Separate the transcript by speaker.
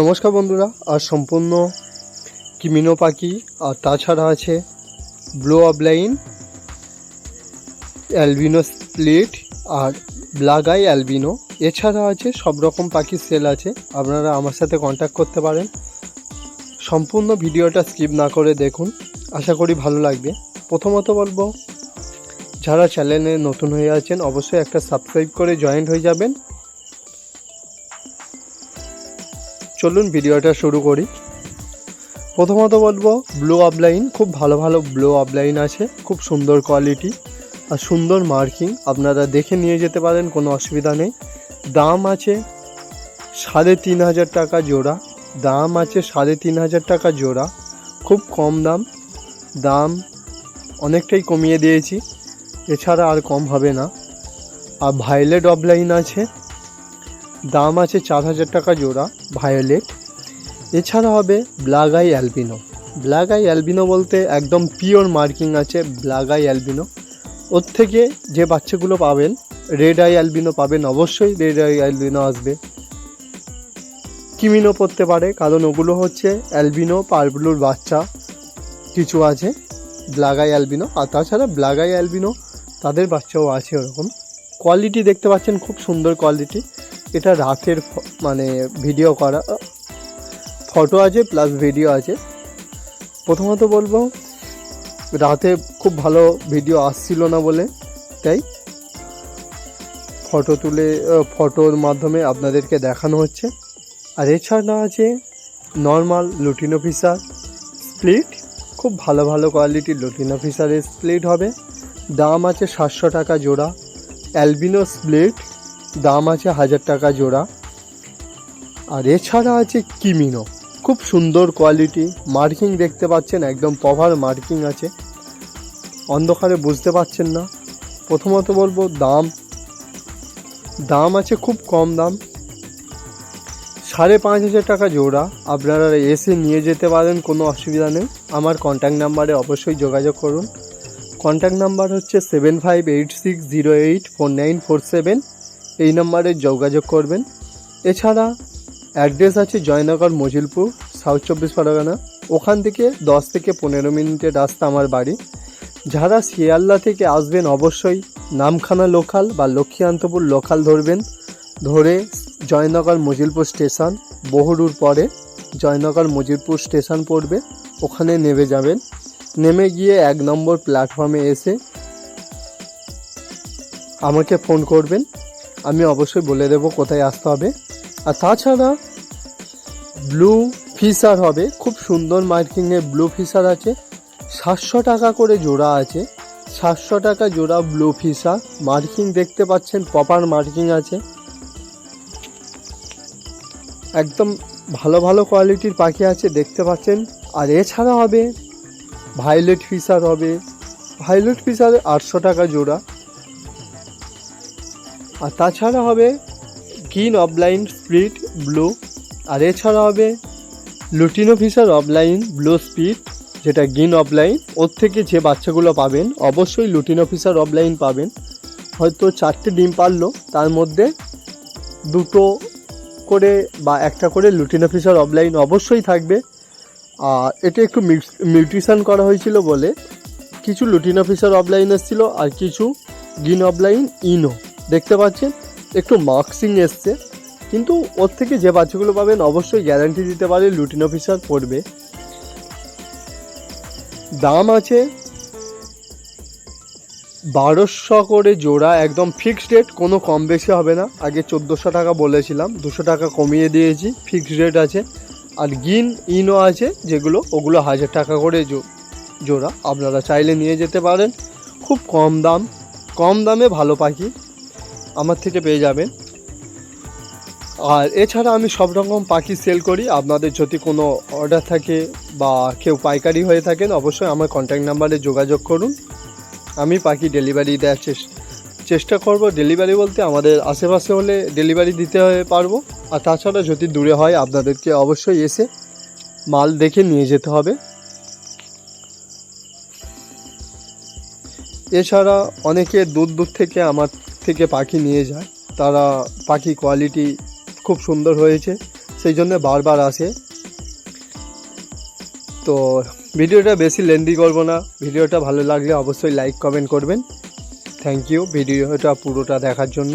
Speaker 1: নমস্কার বন্ধুরা, আর সম্পূর্ণ কিমিনো পাখি, আর তাছাড়া আছে ব্লু অবলাইন অ্যালবিনো স্প্লিট আর ব্ল্যাক আই অ্যালবিনো এছাড়া আছে সব রকম পাখির সেল আছে, আপনারা আমার সাথে কন্ট্যাক্ট করতে পারেন। সম্পূর্ণ ভিডিওটা স্কিপ না করে দেখুন, আশা করি ভালো লাগবে। প্রথমত বলব, যারা চ্যানেলে নতুন হয়ে আছেন, অবশ্যই একটা সাবস্ক্রাইব করে জয়েন্ট হয়ে যাবেন। চলুন ভিডিওটা শুরু করি। প্রথমত বলব ব্লু অফলাইন খুব ভালো ভালো ব্লু অফলাইন আছে, খুব সুন্দর কোয়ালিটি আর সুন্দর মার্কিং আপনারা দেখে নিয়ে যেতে পারেন, কোনো অসুবিধা নেই। দাম আছে সাড়ে তিন হাজার টাকা জোড়া। দাম আছে সাড়ে তিন হাজার টাকা জোড়া। খুব কম দাম। দাম অনেকটাই কমিয়ে দিয়েছি। এছাড়া আর কম হবে না। আর ভায়োলেট অফলাইন আছে দাম আছে চার হাজার টাকা জোড়া ভায়োলেট এছাড়া হবে black eye albino black eye albino বলতে একদম পিওর মার্কিং আছে ব্ল্যাক আই অ্যালবিনো ওর থেকে যে বাচ্চাগুলো পাবেন রেড আই অ্যালবিনো পাবেন, অবশ্যই রেড আই অ্যালবিনো আসবে। কিমিনো পড়তে পারে, কারণ ওগুলো হচ্ছে অ্যালবিনো পারব্লুর বাচ্চা কিছু আছে ব্ল্যাক আই অ্যালবিনো আর তাছাড়া ব্ল্যাক আই অ্যালবিনো তাদের বাচ্চাও আছে ওরকম। কোয়ালিটি দেখতে পাচ্ছেন, খুব সুন্দর কোয়ালিটি এটা রাতের মানে ভিডিও করা। ফটো আছে প্লাস ভিডিও আছে। প্রথমত বলব, রাতে খুব ভালো ভিডিও আসছিল না বলে, তাই ফটো তুলে ফটোর মাধ্যমে আপনাদেরকে দেখানো হচ্ছে। আর এছাড়া আছে নর্মাল লুটিন অফিসার স্প্লিট খুব ভালো ভালো কোয়ালিটির লুটিন অফিসারের স্প্লিট হবে। দাম আছে সাতশো টাকা জোড়া। অ্যালবিনো স্প্লিট দাম আছে হাজার টাকা জোড়া। আর এছাড়া আছে কিমিনো। খুব সুন্দর কোয়ালিটি মার্কিং দেখতে পাচ্ছেন, একদম পভার মার্কিং আছে। অন্ধকারে বুঝতে পারছেন না। প্রথমত বলব দাম। দাম আছে খুব কম দাম। সাড়ে পাঁচ হাজার টাকা জোড়া। আপনারা এসে নিয়ে যেতে পারেন, কোনো অসুবিধা নেই। আমার কন্ট্যাক্ট নাম্বারে অবশ্যই যোগাযোগ করুন। কন্ট্যাক্ট নাম্বার হচ্ছে seven five eight six zero eight four nine four seven এই নাম্বারে যোগাযোগ করবেন। এছাড়া অ্যাড্রেস আছে জয়নগর মজিলপুর, সাউথ চব্বিশ পরগনা। ওখান থেকে দশ থেকে পনেরো মিনিটের রাস্তা আমার বাড়ি। যারা শিয়ালদা থেকে আসবেন অবশ্যই নামখানা লোকাল বা লক্ষ্মীকান্তপুর লোকাল ধরবেন। ধরে জয়নগর মজিলপুর স্টেশন বহুরুর পরে জয়নগর মজিলপুর স্টেশন পড়বে। ওখানে নেমে যাবেন। নেমে গিয়ে এক নম্বর প্ল্যাটফর্মে এসে আমাকে ফোন করবেন। আমি অবশ্যই বলে দেব কোথায় আসতে হবে। আর তাছাড়া ব্লু ফিশার হবে। খুব সুন্দর মার্কিংয়ে ব্লু ফিশার আছে। সাতশো টাকা করে জোড়া আছে। সাতশো টাকা জোড়া ব্লু ফিশার। মার্কিং দেখতে পাচ্ছেন, প্রপার মার্কিং আছে। একদম ভালো ভালো কোয়ালিটির পাখি আছে, দেখতে পাচ্ছেন। আর এছাড়া হবে ভায়োলেট ফিশার হবে। ভায়োলেট ফিশার আটশো টাকা জোড়া। আর তাছাড়া হবে গ্রিন অফলাইন স্প্লিট ব্লু আর এছাড়া হবে lutino Fischer opaline blue speed যেটা গ্রিন অফলাইন ওর থেকে যে বাচ্চাগুলো পাবেন, অবশ্যই লুটিনো ফিশার অফলাইন পাবেন। হয়তো চারটে ডিম পারল, তার মধ্যে দুটো করে বা একটা করে লুটিনো ফিশার অফলাইন অবশ্যই থাকবে। আর এটা একটু মিউট্রিশন করা হয়েছিল বলে। কিছু লুটিন অফিসার অফলাইন এসেছিল আর কিছু গ্রিন অফলাইন ইনো দেখতে পাচ্ছেন, একটু মার্কসিং এসছে, কিন্তু ওর থেকে যে বাচ্চাগুলো পাবেন অবশ্যই গ্যারান্টি দিতে পারে লুটিন অফিসার পড়বে। দাম আছে বারোশো করে জোড়া, একদম ফিক্সড রেট কোনো কম বেশি হবে না। আগে চোদ্দোশো টাকা বলেছিলাম, দুশো টাকা কমিয়ে দিয়েছি ফিক্সড রেট আছে। আর গিন, ইনও আছে, যেগুলো, ওগুলো হাজার টাকা করে জোড়া। আপনারা চাইলে নিয়ে যেতে পারেন। খুব কম দাম, কম দামে ভালো পাখি। আমার থেকে পেয়ে যাবেন। আর এছাড়া আমি সব রকম পাখি সেল করি। আপনাদের যদি কোনো অর্ডার থাকে বা কেউ পাইকারি হয়ে থাকেন, অবশ্যই আমার কন্ট্যাক্ট নাম্বারে যোগাযোগ করুন। আমি পাখি ডেলিভারি দেওয়ার চেষ্টা করব ডেলিভারি বলতে আমাদের আশেপাশে হলে ডেলিভারি দিতে পারব। আর তাছাড়া যদি দূরে হয়, আপনাদেরকে অবশ্যই এসে মাল দেখে নিয়ে যেতে হবে। এছাড়া অনেকে দূর দূর থেকে আমার থেকে পাখি নিয়ে যায়, তারা পাখি কোয়ালিটি খুব সুন্দর হয়েছে, সেই জন্য বারবার আসে। তো ভিডিওটা বেশি লেন্দি করব না, ভিডিওটা ভালো লাগলে অবশ্যই লাইক কমেন্ট করবেন। থ্যাংক ইউ ভিডিওটা পুরোটা দেখার জন্য।